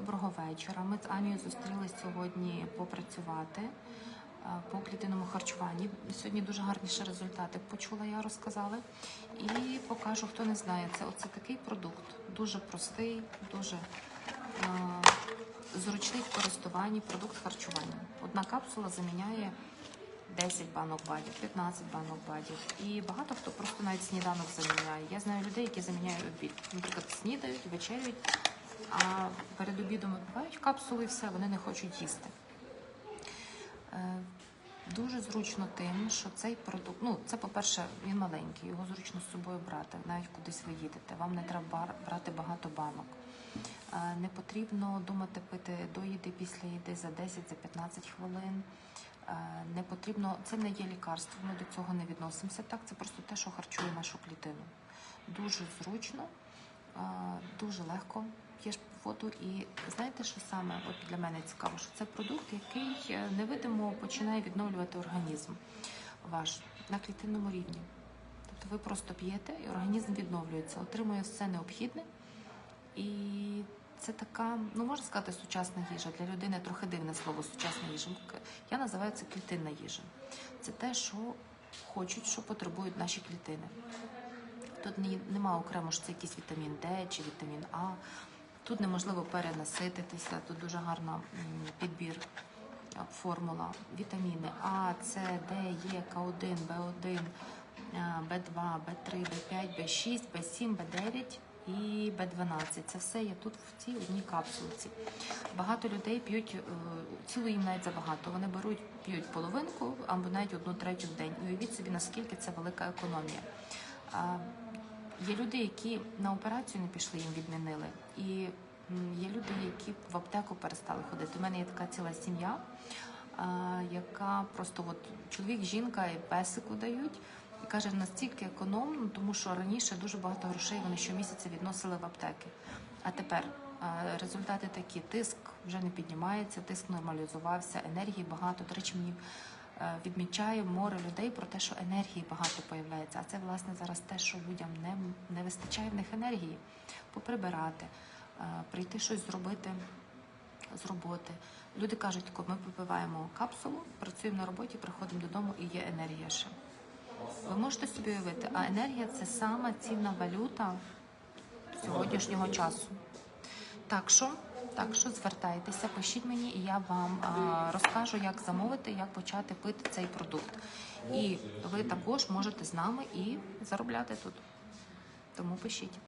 Доброго вечора. Ми з Анією зустрілись сьогодні попрацювати е, по клітинному харчуванні. Сьогодні дуже гарні ще результати почула, я розказала. І покажу, хто не знає, це оце такий продукт. Дуже простий, дуже е, зручний в користуванні продукт харчування. Одна капсула заміняє 10 банок бадів, 15 банок бадів. І багато хто просто навіть сніданок заміняє. Я знаю людей, які заміняють обід. Наприклад, снідають, вечерюють, а перед обідом випивають капсули і все, вони не хочуть їсти. Е, Дуже зручно тим, що цей продукт, ну це по-перше, він маленький, його зручно з собою брати, навіть кудись ви їдете. Вам не треба брати багато банок. Е, Не потрібно думати пити до їди після їди за 10 за 15 хвилин. Е, Не потрібно, це не є лікарство, ми до цього не відносимося. Так, це просто те, що харчує нашу клітину. Дуже зручно, дуже легко п'єш воду. І знаєте, що саме от для мене цікаво, що це продукт, який е, невидимо починає відновлювати організм ваш на клітинному рівні. Тобто ви просто п'єте, і організм відновлюється, отримує все необхідне. І це така, ну можна сказати, сучасна їжа. Для людини трохи дивне слово сучасна їжа. Я називаю це клітинна їжа. Це те, що хочуть, що потребують наші клітини. Тут ні, нема окремо, що це якийсь вітамін Д чи вітамін А. Тут неможливо перенасититися, тут дуже гарна підбір формула. Вітаміни А, С, Д, Е, К1, Б1, а, Б2, Б3, Б5, Б6, Б7, Б9 і Б12. Це все є тут в цій одній капсулці. Багато людей п'ють е, цілу їм навіть забагато. Вони беруть, п'ють половинку або навіть одну третю в день. Уявіть собі, наскільки це велика економія. Є люди, які на операцію не пішли, їм відмінили. І є люди, які в аптеку перестали ходити. У мене є така ціла сім'я, яка просто от чоловік, жінка і песику дають. І каже, настільки економно, тому що раніше дуже багато грошей вони щомісяця відносили в аптеки. А тепер результати такі: тиск вже не піднімається, тиск нормалізувався, енергії багато. До речі, мені відмічає море людей про те, що енергії багато появляється. А це власне зараз те, що людям не, не вистачає в них енергії поприбирати, е, прийти щось зробити з роботи. Люди кажуть, тако, ми попиваємо капсулу, працюємо на роботі, приходимо додому і є енергія ще. Ви можете собі уявити, а енергія це сама цінна валюта сьогоднішнього часу. Так що, так що звертайтеся, пишіть мені, і я вам а, розкажу, як замовити, як почати пити цей продукт. І ви також можете з нами і заробляти тут. Тому пишіть.